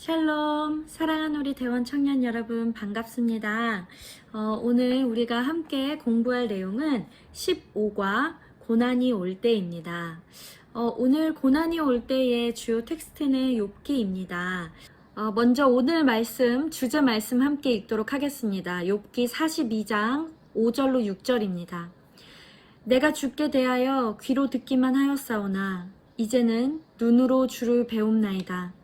샬롬, 사랑하는 우리 대원 청년 여러분 반갑습니다. 어, 오늘 우리가 함께 공부할 내용은 15과 고난이 올 때입니다. 어, 오늘 고난이 올 때의 주요 텍스트는 욥기입니다. 어, 먼저 오늘 말씀, 주제 말씀 함께 읽도록 하겠습니다. 욥기 42장 5절로 6절입니다. 내가 죽게 대하여 귀로 듣기만 하였사오나 이제는 눈으로 주를 배움나이다.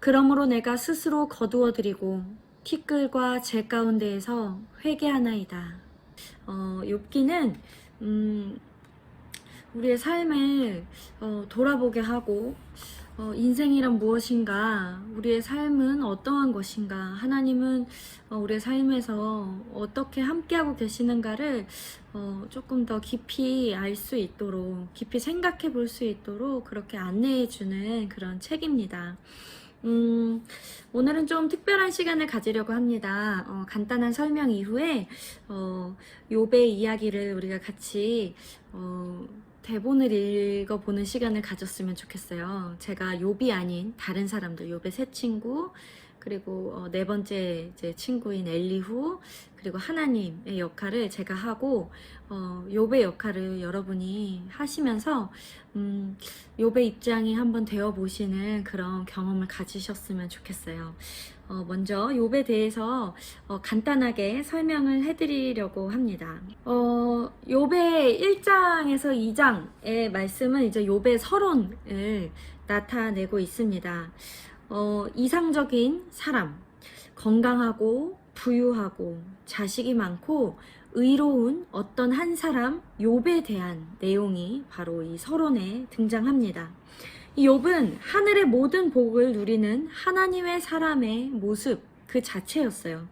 그러므로 내가 스스로 거두어 드리고 티끌과 재 가운데에서 회개하나이다. 어, 욥기는 음, 우리의 삶을 어, 돌아보게 하고 어, 인생이란 무엇인가, 우리의 삶은 어떠한 것인가, 하나님은 어, 우리의 삶에서 어떻게 함께하고 계시는가를 어, 조금 더 깊이 알 수 있도록, 깊이 생각해 볼 수 있도록 그렇게 안내해 주는 그런 책입니다. 음, 오늘은 좀 특별한 시간을 가지려고 합니다. 어, 간단한 설명 이후에 어, 욥의 이야기를 우리가 같이 어, 대본을 읽어보는 시간을 가졌으면 좋겠어요. 제가 욥이 아닌 다른 사람들, 욥의 새 친구, 그리고 어, 네 번째 이제 친구인 엘리후, 그리고 하나님의 역할을 제가 하고 어, 욥의 역할을 여러분이 하시면서 음, 욥의 입장이 한번 되어 보시는 그런 경험을 가지셨으면 좋겠어요. 어, 먼저 욥에 대해서 어, 간단하게 설명을 해드리려고 합니다. 어, 욥의 1장에서 2장의 말씀은 이제 욥의 서론을 나타내고 있습니다. 어, 이상적인 사람, 건강하고 부유하고 자식이 많고 의로운 어떤 한 사람 욥에 대한 내용이 바로 이 서론에 등장합니다. 이 욥은 하늘의 모든 복을 누리는 하나님의 사람의 모습 그 자체였어요.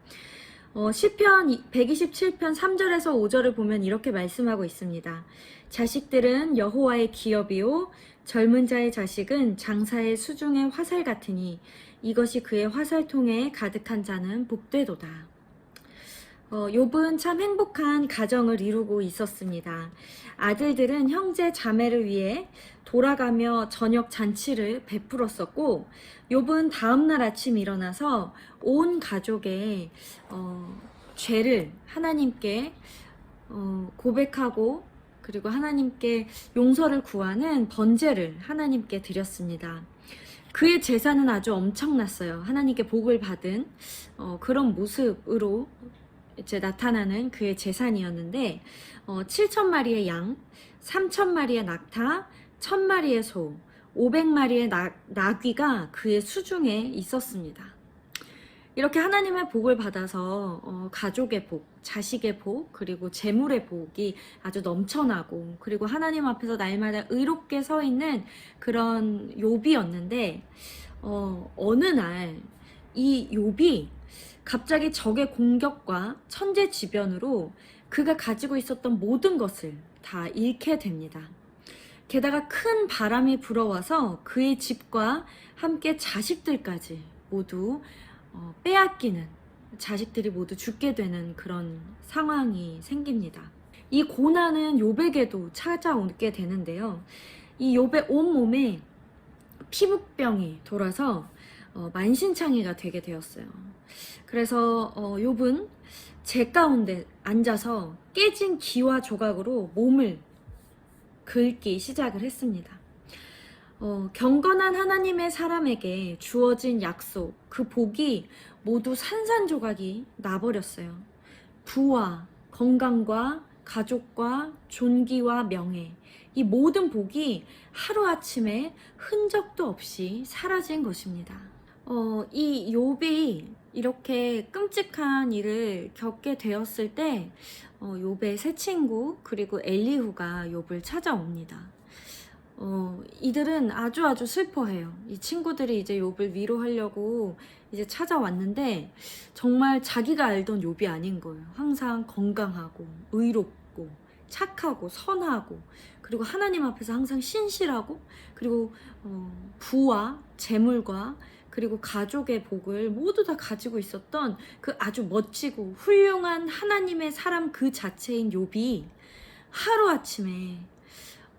어, 시편 127편 3절에서 5절을 보면 이렇게 말씀하고 있습니다. 자식들은 여호와의 기업이요 젊은 자의 자식은 장사의 수중의 화살 같으니 이것이 그의 화살통에 가득한 자는 복되도다. 어, 욥은 참 행복한 가정을 이루고 있었습니다. 아들들은 형제 자매를 위해 돌아가며 저녁 잔치를 베풀었었고 욥은 다음 날 아침 일어나서 온 가족의 어, 죄를 하나님께 어, 고백하고 그리고 하나님께 용서를 구하는 번제를 하나님께 드렸습니다. 그의 제사는 아주 엄청났어요. 하나님께 복을 받은 어, 그런 모습으로 이제 나타나는 그의 재산이었는데 어, 7천 마리의 양, 3천 마리의 낙타, 1천 마리의 소, 500마리의 나, 나귀가 그의 수중에 있었습니다. 이렇게 하나님의 복을 받아서 어, 가족의 복, 자식의 복, 그리고 재물의 복이 아주 넘쳐나고 그리고 하나님 앞에서 날마다 의롭게 서 있는 그런 욥이었는데 어, 어느 날 이 욥이 갑자기 적의 공격과 천재지변으로 그가 가지고 있었던 모든 것을 다 잃게 됩니다. 게다가 큰 바람이 불어와서 그의 집과 함께 자식들까지 모두 어, 빼앗기는 자식들이 모두 죽게 되는 그런 상황이 생깁니다. 이 고난은 욥에게도 찾아오게 되는데요. 이 욥의 온 몸에 피부병이 돌아서 어, 만신창이가 되게 되었어요. 그래서 어, 욥은 제 가운데 앉아서 깨진 기와 조각으로 몸을 긁기 시작을 했습니다. 어, 경건한 하나님의 사람에게 주어진 약속, 그 복이 모두 산산조각이 나버렸어요. 부와 건강과 가족과 존귀와 명예, 이 모든 복이 하루아침에 흔적도 없이 사라진 것입니다. 어, 이 욥이 이렇게 끔찍한 일을 겪게 되었을 때 어, 욥의 새 친구 그리고 엘리후가 욥을 찾아옵니다. 어, 이들은 아주 아주 슬퍼해요. 이 친구들이 이제 욥을 위로하려고 이제 찾아왔는데 정말 자기가 알던 욥이 아닌 거예요. 항상 건강하고 의롭고 착하고 선하고 그리고 하나님 앞에서 항상 신실하고 그리고 어, 부와 재물과 그리고 가족의 복을 모두 다 가지고 있었던 그 아주 멋지고 훌륭한 하나님의 사람 그 자체인 욥이 하루 아침에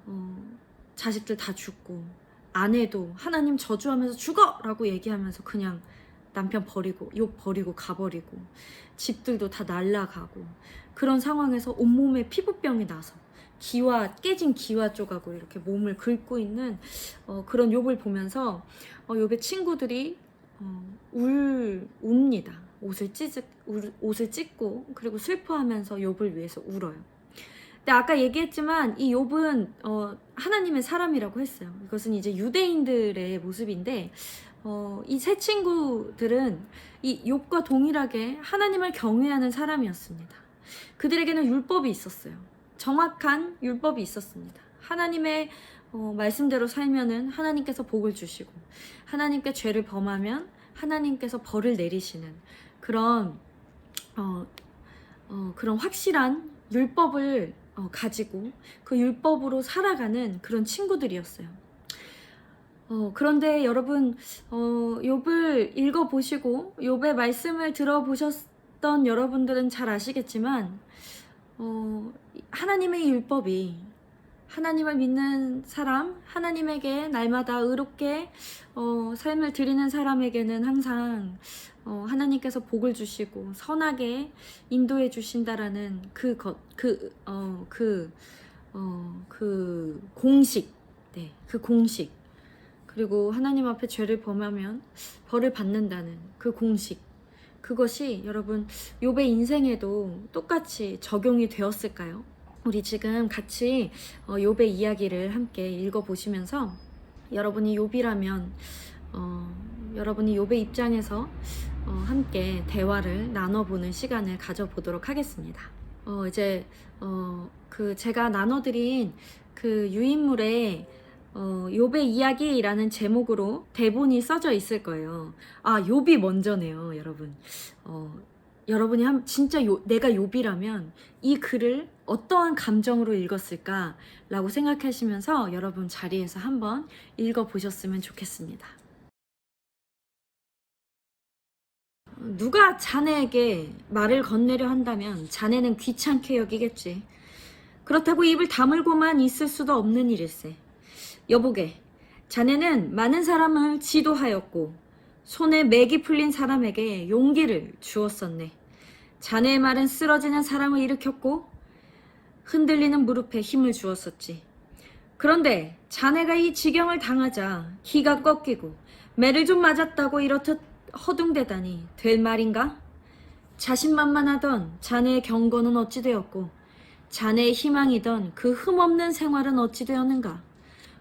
어, 자식들 다 죽고 아내도 하나님 저주하면서 죽어 라고 얘기하면서 그냥 남편 버리고 욕 버리고 가버리고 집들도 다 날라가고 그런 상황에서 온몸에 피부병이 나서 기와 깨진 기와 조각으로 이렇게 몸을 긁고 있는 어, 그런 욥을 보면서 어, 욥의 친구들이 어, 울 웁니다. 옷을 찢 옷을 찢고 그리고 슬퍼하면서 욥을 위해서 울어요. 근데 아까 얘기했지만 이 욥은 어, 하나님의 사람이라고 했어요. 이것은 이제 유대인들의 모습인데 어, 이 세 친구들은 이 욥과 동일하게 하나님을 경외하는 사람이었습니다. 그들에게는 율법이 있었어요. 정확한 율법이 있었습니다. 하나님의 어, 말씀대로 살면은 하나님께서 복을 주시고 하나님께 죄를 범하면 하나님께서 벌을 내리시는 그런 어, 어, 그런 확실한 율법을 어, 가지고 그 율법으로 살아가는 그런 친구들이었어요. 어, 그런데 여러분 어, 욥을 읽어 보시고 욥의 말씀을 들어 보셨던 여러분들은 잘 아시겠지만 어, 하나님의 율법이 하나님을 믿는 사람, 하나님에게 날마다 의롭게 어, 삶을 드리는 사람에게는 항상 어, 하나님께서 복을 주시고 선하게 인도해 주신다라는 그 것, 그, 어, 그, 어, 그 공식, 네, 그 공식. 그리고 하나님 앞에 죄를 범하면 벌을 받는다는 그 공식. 그것이 여러분 욥의 인생에도 똑같이 적용이 되었을까요? 우리 지금 같이 어, 욥의 이야기를 함께 읽어보시면서 여러분이 욥이라면 어, 여러분이 욥의 입장에서 어, 함께 대화를 나눠보는 시간을 가져보도록 하겠습니다. 어, 이제 어, 그 제가 나눠드린 그 유인물에 어, 욥의 이야기라는 제목으로 대본이 써져 있을 거예요. 아, 욥이 먼저네요, 여러분. 어, 여러분이 한, 진짜 요, 내가 욥이라면 이 글을 어떠한 감정으로 읽었을까라고 생각하시면서 여러분 자리에서 한번 읽어보셨으면 좋겠습니다. 누가 자네에게 말을 건네려 한다면 자네는 귀찮게 여기겠지. 그렇다고 입을 다물고만 있을 수도 없는 일일세. 여보게, 자네는 많은 사람을 지도하였고 손에 맥이 풀린 사람에게 용기를 주었었네. 자네의 말은 쓰러지는 사람을 일으켰고 흔들리는 무릎에 힘을 주었었지. 그런데 자네가 이 지경을 당하자 기가 꺾이고 매를 좀 맞았다고 이렇듯 허둥대다니 될 말인가? 자신만만하던 자네의 경고는 어찌 되었고 자네의 희망이던 그 흠없는 생활은 어찌 되었는가?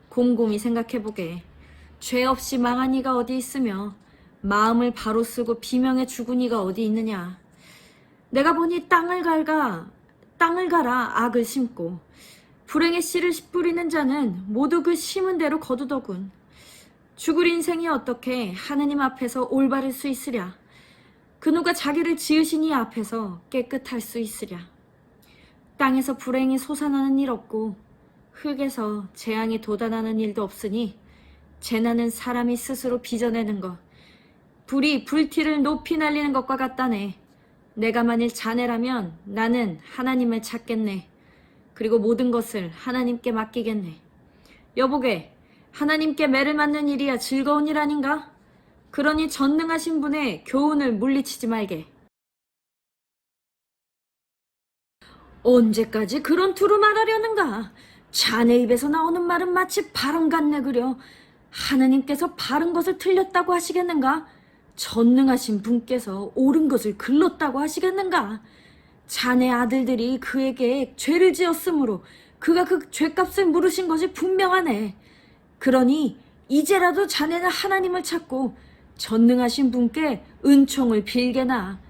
곰곰이 생각해보게. 죄 없이 망한 이가 어디 있으며 마음을 바로 쓰고 비명에 죽은 이가 어디 있느냐. 내가 보니 땅을 갈가 땅을 갈아 악을 심고 불행의 씨를 뿌리는 자는 모두 그 심은 대로 거두더군. 죽을 인생이 어떻게 하느님 앞에서 올바를 수 있으랴. 그 누가 자기를 지으신 이 앞에서 깨끗할 수 있으랴. 땅에서 불행이 솟아나는 일 없고 흙에서 재앙이 돋아나는 일도 없으니 재난은 사람이 스스로 빚어내는 것. 불이 불티를 높이 날리는 것과 같다네. 내가 만일 자네라면 나는 하나님을 찾겠네. 그리고 모든 것을 하나님께 맡기겠네. 여보게, 하나님께 매를 맞는 일이야 즐거운 일 아닌가? 그러니 전능하신 분의 교훈을 물리치지 말게. 언제까지 그런 투로 말하려는가? 자네 입에서 나오는 말은 마치 바람 같네 그려. 하나님께서 바른 것을 틀렸다고 하시겠는가? 전능하신 분께서 옳은 것을 글렀다고 하시겠는가? 자네 아들들이 그에게 죄를 지었으므로 그가 그 죄값을 물으신 것이 분명하네. 그러니 이제라도 자네는 하나님을 찾고 전능하신 분께 은총을 빌게나.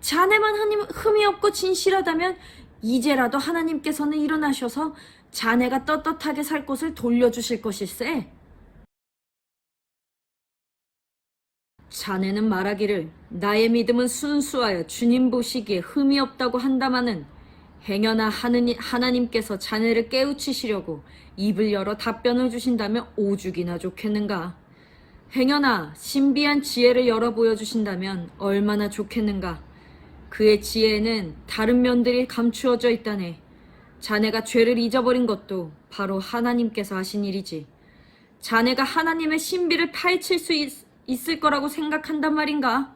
자네만 흠이, 없고 진실하다면 이제라도 하나님께서는 일어나셔서 자네가 떳떳하게 살 것을 돌려주실 것일세. 자네는 말하기를 나의 믿음은 순수하여 주님 보시기에 흠이 없다고 한다마는 행여나 하나님께서 자네를 깨우치시려고 입을 열어 답변을 주신다면 오죽이나 좋겠는가. 행여나 신비한 지혜를 열어 보여주신다면 얼마나 좋겠는가. 그의 지혜에는 다른 면들이 감추어져 있다네. 자네가 죄를 잊어버린 것도 바로 하나님께서 하신 일이지. 자네가 하나님의 신비를 파헤칠 수 있, 있을 거라고 생각한단 말인가?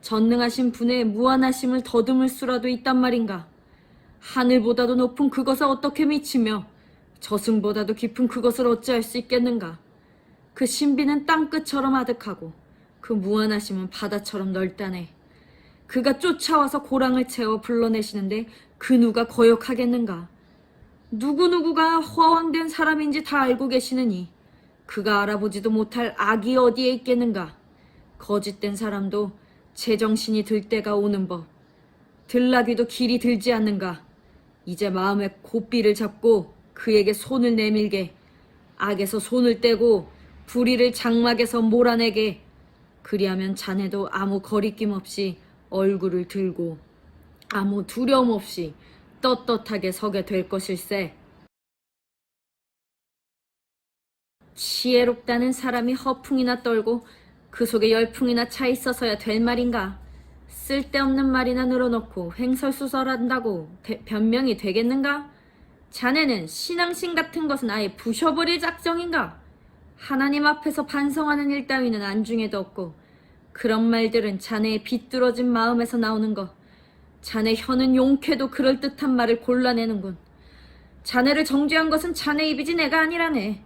전능하신 분의 무한하심을 더듬을 수라도 있단 말인가? 하늘보다도 높은 그것을 어떻게 미치며 저승보다도 깊은 그것을 어찌할 수 있겠는가? 그 신비는 땅끝처럼 아득하고 그 무한하심은 바다처럼 넓다네. 그가 쫓아와서 고랑을 채워 불러내시는데 그 누가 거역하겠는가? 누구누구가 허황된 사람인지 다 알고 계시느니 그가 알아보지도 못할 악이 어디에 있겠는가? 거짓된 사람도 제정신이 들 때가 오는 법. 들나귀도 길이 들지 않는가? 이제 마음에 고삐를 잡고 그에게 손을 내밀게 악에서 손을 떼고 불의를 장막에서 몰아내게 그리하면 자네도 아무 거리낌 없이 얼굴을 들고 아무 두려움 없이 떳떳하게 서게 될 것일세. 지혜롭다는 사람이 허풍이나 떨고 그 속에 열풍이나 차 있어서야 될 말인가? 쓸데없는 말이나 늘어놓고 횡설수설한다고 대- 변명이 되겠는가? 자네는 신앙심 같은 것은 아예 부셔버릴 작정인가? 하나님 앞에서 반성하는 일 따위는 안중에도 없고 그런 말들은 자네의 비뚤어진 마음에서 나오는 것. 자네 혀는 용케도 그럴듯한 말을 골라내는군. 자네를 정죄한 것은 자네 입이지 내가 아니라네.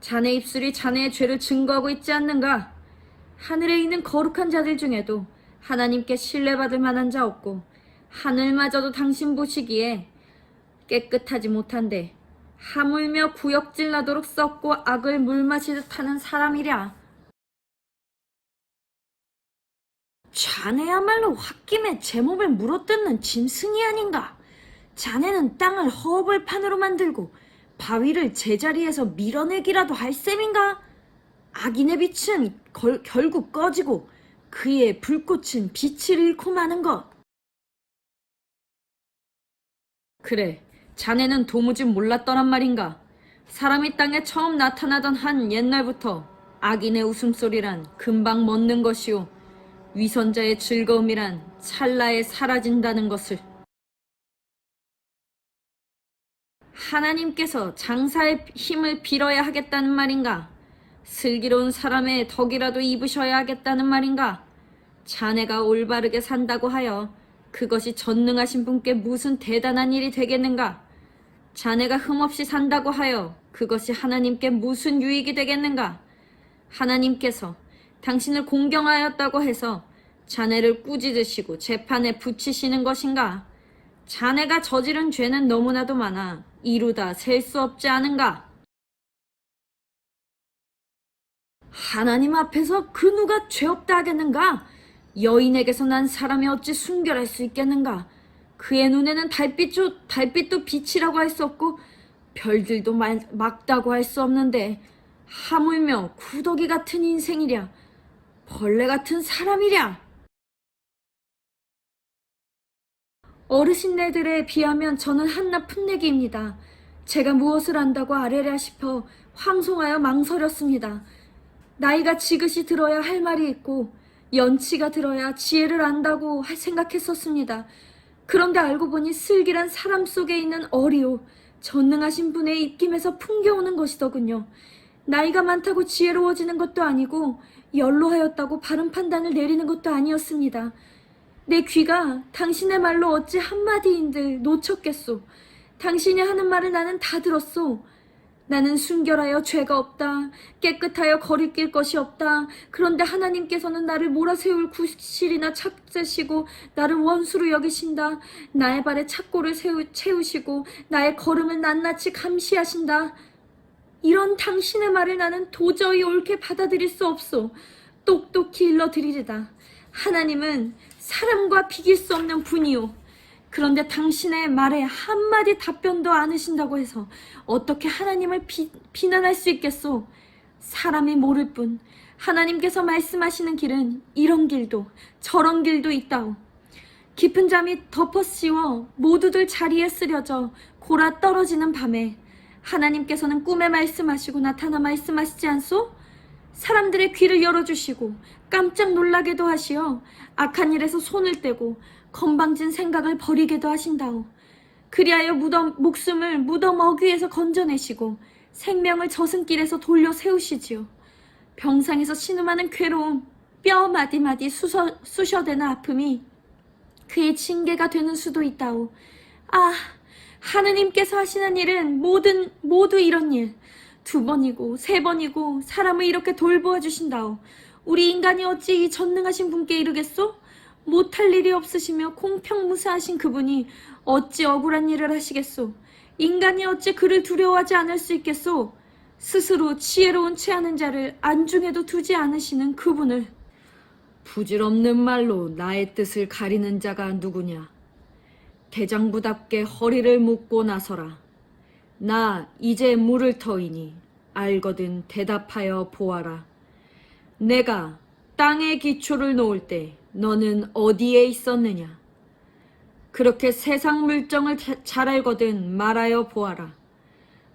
자네 입술이 자네의 죄를 증거하고 있지 않는가? 하늘에 있는 거룩한 자들 중에도 하나님께 신뢰받을 만한 자 없고 하늘마저도 당신 보시기에 깨끗하지 못한데 하물며 구역질 나도록 썩고 악을 물 마시듯 하는 사람이랴. 자네야말로 홧김에 제 몸을 물어뜯는 짐승이 아닌가? 자네는 땅을 허벌판으로 만들고 바위를 제자리에서 밀어내기라도 할 셈인가? 악인의 빛은 걸- 결국 꺼지고 그의 불꽃은 빛을 잃고 마는 것. 그래, 자네는 도무지 몰랐더란 말인가? 사람이 땅에 처음 나타나던 한 옛날부터 악인의 웃음소리란 금방 멎는 것이요. 위선자의 즐거움이란 찰나에 사라진다는 것을. 하나님께서 장사의 힘을 빌어야 하겠다는 말인가? 슬기로운 사람의 덕이라도 입으셔야 하겠다는 말인가? 자네가 올바르게 산다고 하여 그것이 전능하신 분께 무슨 대단한 일이 되겠는가? 자네가 흠없이 산다고 하여 그것이 하나님께 무슨 유익이 되겠는가? 하나님께서 당신을 공경하였다고 해서 자네를 꾸짖으시고 재판에 붙이시는 것인가? 자네가 저지른 죄는 너무나도 많아 이루다 셀 수 없지 않은가? 하나님 앞에서 그 누가 죄 없다 하겠는가? 여인에게서 난 사람이 어찌 순결할 수 있겠는가? 그의 눈에는 달빛도, 달빛도 빛이라고 할 수 없고 별들도 말, 막다고 할 수 없는데 하물며 구더기 같은 인생이랴 벌레 같은 사람이랴 어르신네들에 비하면 저는 한낱 풋내기입니다. 제가 무엇을 안다고 아뢰랴 싶어 황송하여 망설였습니다. 나이가 지긋이 들어야 할 말이 있고 연치가 들어야 지혜를 안다고 할- 생각했었습니다. 그런데 알고 보니 슬기란 사람 속에 있는 어리요 전능하신 분의 입김에서 풍겨오는 것이더군요. 나이가 많다고 지혜로워지는 것도 아니고 연로하였다고 바른 판단을 내리는 것도 아니었습니다. 내 귀가 당신의 말로 어찌 한마디인들 놓쳤겠소. 당신이 하는 말을 나는 다 들었소. 나는 순결하여 죄가 없다. 깨끗하여 거리낄 것이 없다. 그런데 하나님께서는 나를 몰아세울 구실이나 찾으시고 나를 원수로 여기신다. 나의 발에 착고를 세우, 채우시고 나의 걸음을 낱낱이 감시하신다. 이런 당신의 말을 나는 도저히 옳게 받아들일 수 없소. 똑똑히 일러드리리다. 하나님은 사람과 비길 수 없는 분이요. 그런데 당신의 말에 한마디 답변도 않으신다고 해서 어떻게 하나님을 비, 비난할 수 있겠소? 사람이 모를 뿐 하나님께서 말씀하시는 길은 이런 길도 저런 길도 있다오. 깊은 잠이 덮어 씌워 모두들 자리에 쓰려져 골아 떨어지는 밤에 하나님께서는 꿈에 말씀하시고 나타나 말씀하시지 않소? 사람들의 귀를 열어주시고 깜짝 놀라게도 하시어 악한 일에서 손을 떼고 건방진 생각을 버리게도 하신다오. 그리하여 무덤, 목숨을 무덤 어귀에서 건져내시고 생명을 저승길에서 돌려 세우시지요. 병상에서 신음하는 괴로움, 뼈 마디마디 쑤셔, 쑤셔대는 아픔이 그의 징계가 되는 수도 있다오. 아, 하느님께서 하시는 일은 모든, 모두 이런 일. 두 번이고, 세 번이고, 사람을 이렇게 돌보아 주신다오. 우리 인간이 어찌 이 전능하신 분께 이르겠소? 못할 일이 없으시며 공평무사하신 그분이 어찌 억울한 일을 하시겠소? 인간이 어찌 그를 두려워하지 않을 수 있겠소? 스스로 지혜로운 채하는 자를 안중에도 두지 않으시는 그분을 부질없는 말로 나의 뜻을 가리는 자가 누구냐? 대장부답게 허리를 묶고 나서라. 나 이제 물을 터이니 알거든 대답하여 보아라. 내가 땅의 기초를 놓을 때 너는 어디에 있었느냐? 그렇게 세상 물정을 자- 잘 알거든 말하여 보아라.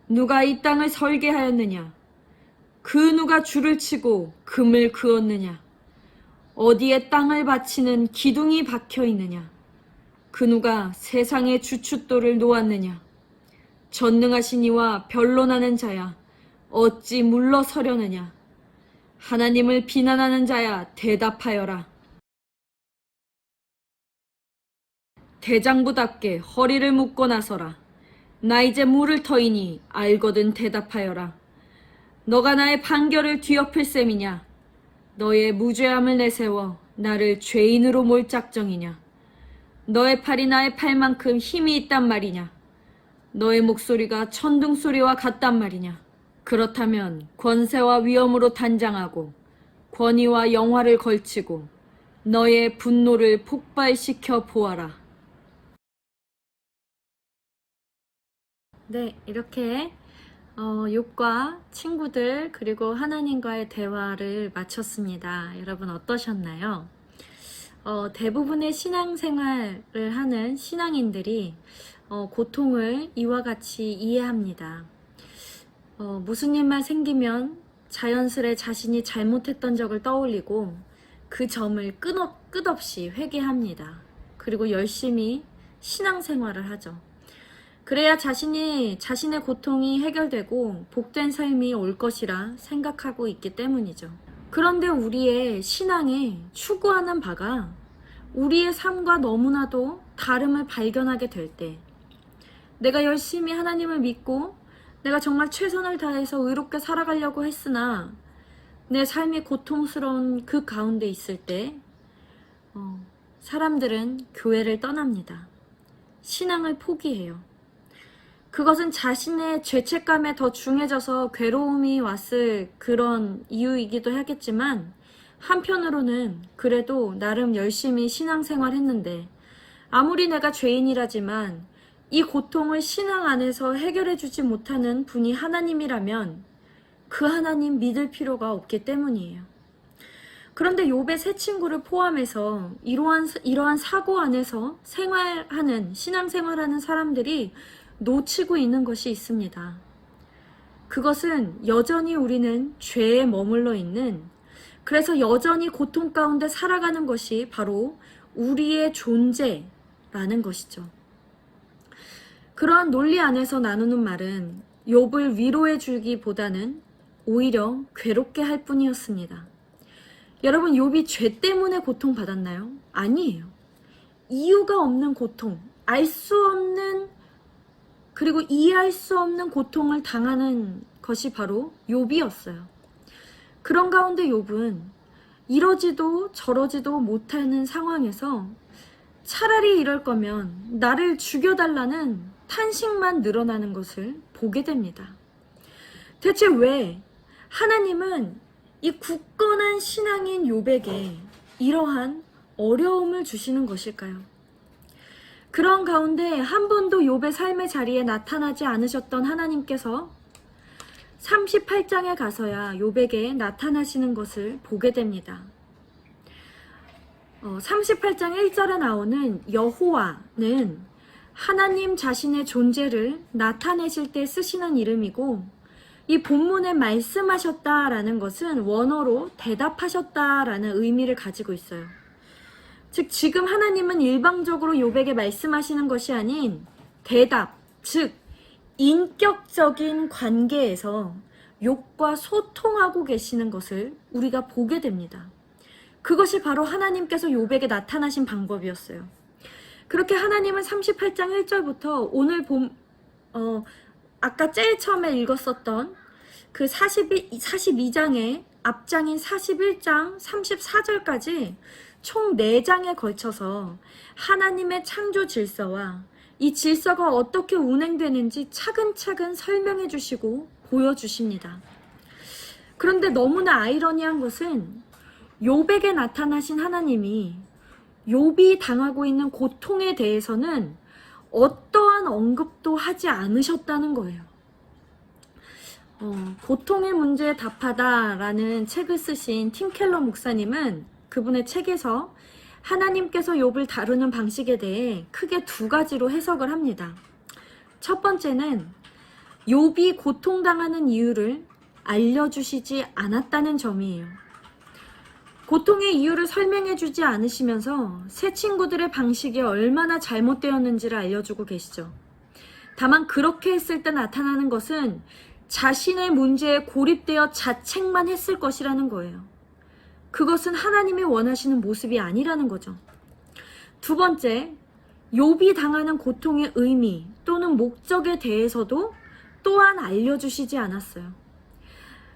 누가 이 땅을 설계하였느냐? 그 누가 줄을 치고 금을 그었느냐? 어디에 땅을 바치는 기둥이 박혀 있느냐? 그 누가 세상의 주춧돌을 놓았느냐? 전능하신 이와 변론하는 자야, 어찌 물러서려느냐? 하나님을 비난하는 자야, 대답하여라. 대장부답게 허리를 묶고 나서라. 나 이제 물을 터이니 알거든 대답하여라. 너가 나의 판결을 뒤엎을 셈이냐? 너의 무죄함을 내세워 나를 죄인으로 몰 작정이냐? 너의 팔이 나의 팔만큼 힘이 있단 말이냐? 너의 목소리가 천둥 소리와 같단 말이냐? 그렇다면 권세와 위엄으로 단장하고 권위와 영화를 걸치고 너의 분노를 폭발시켜 보아라. 네, 이렇게 어, 욥과 친구들 그리고 하나님과의 대화를 마쳤습니다. 여러분 어떠셨나요? 어, 대부분의 신앙생활을 하는 신앙인들이 어, 고통을 이와 같이 이해합니다. 어, 무슨 일만 생기면 자연스레 자신이 잘못했던 적을 떠올리고 그 점을 끊어, 끝없이 회개합니다. 그리고 열심히 신앙생활을 하죠. 그래야 자신이 자신의 고통이 해결되고 복된 삶이 올 것이라 생각하고 있기 때문이죠. 그런데 우리의 신앙에 추구하는 바가 우리의 삶과 너무나도 다름을 발견하게 될 때, 내가 열심히 하나님을 믿고 내가 정말 최선을 다해서 의롭게 살아가려고 했으나 내 삶이 고통스러운 그 가운데 있을 때, 어, 사람들은 교회를 떠납니다. 신앙을 포기해요. 그것은 자신의 죄책감에 더 중해져서 괴로움이 왔을 그런 이유이기도 하겠지만 한편으로는 그래도 나름 열심히 신앙생활 했는데 아무리 내가 죄인이라지만 이 고통을 신앙 안에서 해결해 주지 못하는 분이 하나님이라면 그 하나님 믿을 필요가 없기 때문이에요. 그런데 욥의 세 친구를 포함해서 이러한 이러한 사고 안에서 생활하는 신앙생활하는 사람들이 놓치고 있는 것이 있습니다. 그것은 여전히 우리는 죄에 머물러 있는 그래서 여전히 고통 가운데 살아가는 것이 바로 우리의 존재라는 것이죠. 그러한 논리 안에서 나누는 말은 욥을 위로해 주기보다는 오히려 괴롭게 할 뿐이었습니다. 여러분 욥이 죄 때문에 고통 받았나요? 아니에요. 이유가 없는 고통, 알 수 없는 그리고 이해할 수 없는 고통을 당하는 것이 바로 욥이었어요. 그런 가운데 욥은 이러지도 저러지도 못하는 상황에서 차라리 이럴 거면 나를 죽여달라는 탄식만 늘어나는 것을 보게 됩니다. 대체 왜 하나님은 이 굳건한 신앙인 욥에게 이러한 어려움을 주시는 것일까요? 그런 가운데 한 번도 욥의 삶의 자리에 나타나지 않으셨던 하나님께서 38장에 가서야 욥에게 나타나시는 것을 보게 됩니다. 어, 38장 1절에 나오는 여호와는 하나님 자신의 존재를 나타내실 때 쓰시는 이름이고 이 본문에 말씀하셨다라는 것은 원어로 대답하셨다라는 의미를 가지고 있어요. 즉 지금 하나님은 일방적으로 욥에게 말씀하시는 것이 아닌 대답, 즉 인격적인 관계에서 욕과 소통하고 계시는 것을 우리가 보게 됩니다. 그것이 바로 하나님께서 요백에 나타나신 방법이었어요. 그렇게 하나님은 38장 1절부터 오늘 봄, 어, 아까 제일 처음에 읽었었던 그 42, 42장의 앞장인 41장 34절까지 총 4장에 걸쳐서 하나님의 창조 질서와 이 질서가 어떻게 운행되는지 차근차근 설명해 주시고 보여주십니다. 그런데 너무나 아이러니한 것은 요백에 나타나신 하나님이 욥이 당하고 있는 고통에 대해서는 어떠한 언급도 하지 않으셨다는 거예요. 어, 고통의 문제에 답하다라는 책을 쓰신 팀 켈러 목사님은 그분의 책에서 하나님께서 욥을 다루는 방식에 대해 크게 두 가지로 해석을 합니다. 첫 번째는 욥이 고통당하는 이유를 알려주시지 않았다는 점이에요. 고통의 이유를 설명해 주지 않으시면서 새 친구들의 방식이 얼마나 잘못되었는지를 알려주고 계시죠. 다만 그렇게 했을 때 나타나는 것은 자신의 문제에 고립되어 자책만 했을 것이라는 거예요. 그것은 하나님이 원하시는 모습이 아니라는 거죠. 두 번째, 욥이 당하는 고통의 의미 또는 목적에 대해서도 또한 알려주시지 않았어요.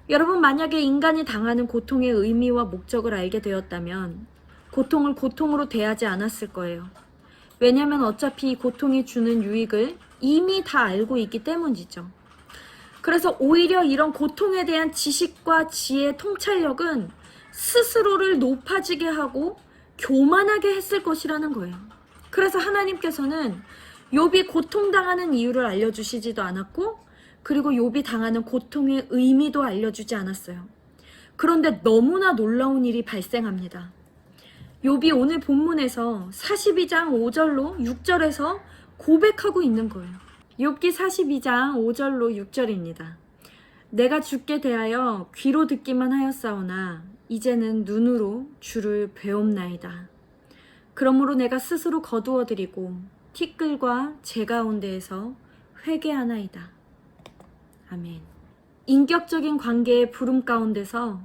여러분, 만약에 인간이 당하는 고통의 의미와 목적을 알게 되었다면 고통을 고통으로 대하지 않았을 거예요. 왜냐하면 어차피 이 고통이 주는 유익을 이미 다 알고 있기 때문이죠. 그래서 오히려 이런 고통에 대한 지식과 지혜, 통찰력은 스스로를 높아지게 하고 교만하게 했을 것이라는 거예요. 그래서 하나님께서는 욥이 고통당하는 이유를 알려주시지도 않았고 그리고 욥이 당하는 고통의 의미도 알려주지 않았어요. 그런데 너무나 놀라운 일이 발생합니다. 욥이 오늘 본문에서 42장 5절로 6절에서 고백하고 있는 거예요. 욥기 42장 5절로 6절입니다. 내가 주께 대하여 귀로 듣기만 하였사오나 이제는 눈으로 주를 배옵나이다. 그러므로 내가 스스로 거두어 드리고 티끌과 제 가운데에서 회개하나이다. 아멘. 인격적인 관계의 부름 가운데서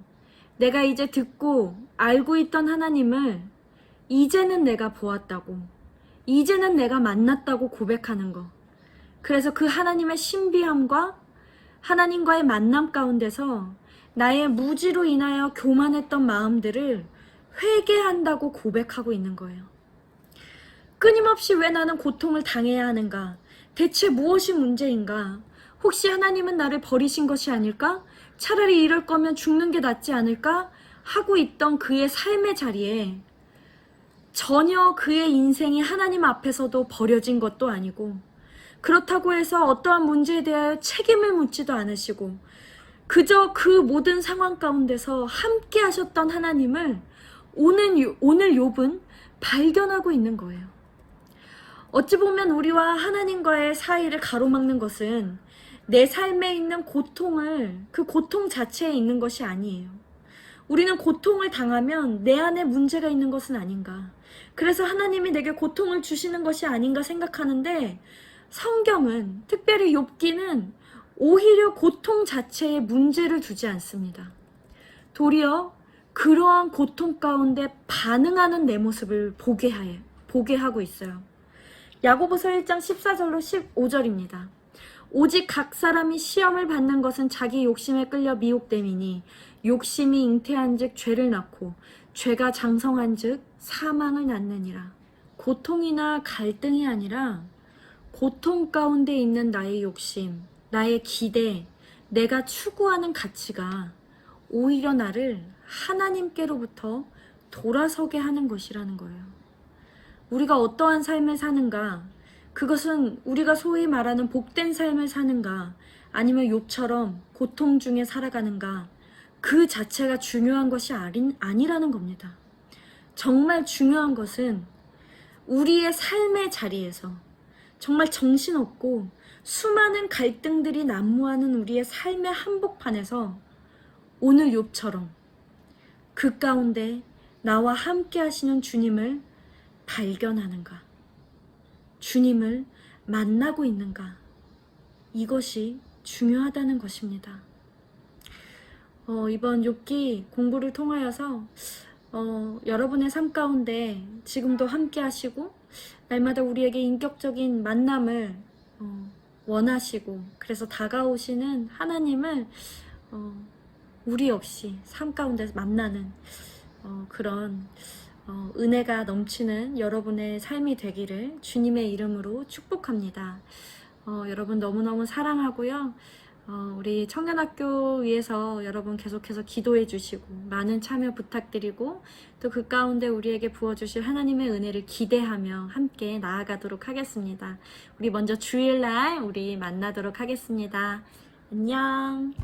내가 이제 듣고 알고 있던 하나님을 이제는 내가 보았다고, 이제는 내가 만났다고 고백하는 것. 그래서 그 하나님의 신비함과 하나님과의 만남 가운데서 나의 무지로 인하여 교만했던 마음들을 회개한다고 고백하고 있는 거예요. 끊임없이 왜 나는 고통을 당해야 하는가? 대체 무엇이 문제인가? 혹시 하나님은 나를 버리신 것이 아닐까? 차라리 이럴 거면 죽는 게 낫지 않을까? 하고 있던 그의 삶의 자리에 전혀 그의 인생이 하나님 앞에서도 버려진 것도 아니고 그렇다고 해서 어떠한 문제에 대하여 책임을 묻지도 않으시고 그저 그 모든 상황 가운데서 함께 하셨던 하나님을 오늘, 요- 오늘 욥은 발견하고 있는 거예요. 어찌 보면 우리와 하나님과의 사이를 가로막는 것은 내 삶에 있는 고통을 그 고통 자체에 있는 것이 아니에요. 우리는 고통을 당하면 내 안에 문제가 있는 것은 아닌가. 그래서 하나님이 내게 고통을 주시는 것이 아닌가 생각하는데 성경은 특별히 욥기는 오히려 고통 자체에 문제를 두지 않습니다. 도리어 그러한 고통 가운데 반응하는 내 모습을 보게 해 보게 하고 있어요. 야고보서 1장 14절로 15절입니다. 오직 각 사람이 시험을 받는 것은 자기 욕심에 끌려 미혹됨이니 욕심이 잉태한즉 죄를 낳고 죄가 장성한즉 사망을 낳느니라. 고통이나 갈등이 아니라 고통 가운데 있는 나의 욕심, 나의 기대, 내가 추구하는 가치가 오히려 나를 하나님께로부터 돌아서게 하는 것이라는 거예요. 우리가 어떠한 삶을 사는가, 그것은 우리가 소위 말하는 복된 삶을 사는가, 아니면 욥처럼 고통 중에 살아가는가, 그 자체가 중요한 것이 아닌, 아니라는 겁니다. 정말 중요한 것은 우리의 삶의 자리에서 정말 정신없고 수많은 갈등들이 난무하는 우리의 삶의 한복판에서 오늘 욥처럼 그 가운데 나와 함께 하시는 주님을 발견하는가? 주님을 만나고 있는가? 이것이 중요하다는 것입니다. 어, 이번 욥기 공부를 통하여서 어, 여러분의 삶 가운데 지금도 함께 하시고 날마다 우리에게 인격적인 만남을 어, 원하시고 그래서 다가오시는 하나님을 어, 우리 역시 삶 가운데 만나는 어, 그런 어, 은혜가 넘치는 여러분의 삶이 되기를 주님의 이름으로 축복합니다. 어, 여러분 너무너무 사랑하고요. 어, 우리 청년학교 위해서 여러분 계속해서 기도해 주시고 많은 참여 부탁드리고 또 그 가운데 우리에게 부어주실 하나님의 은혜를 기대하며 함께 나아가도록 하겠습니다. 우리 먼저 주일날 우리 만나도록 하겠습니다. 안녕.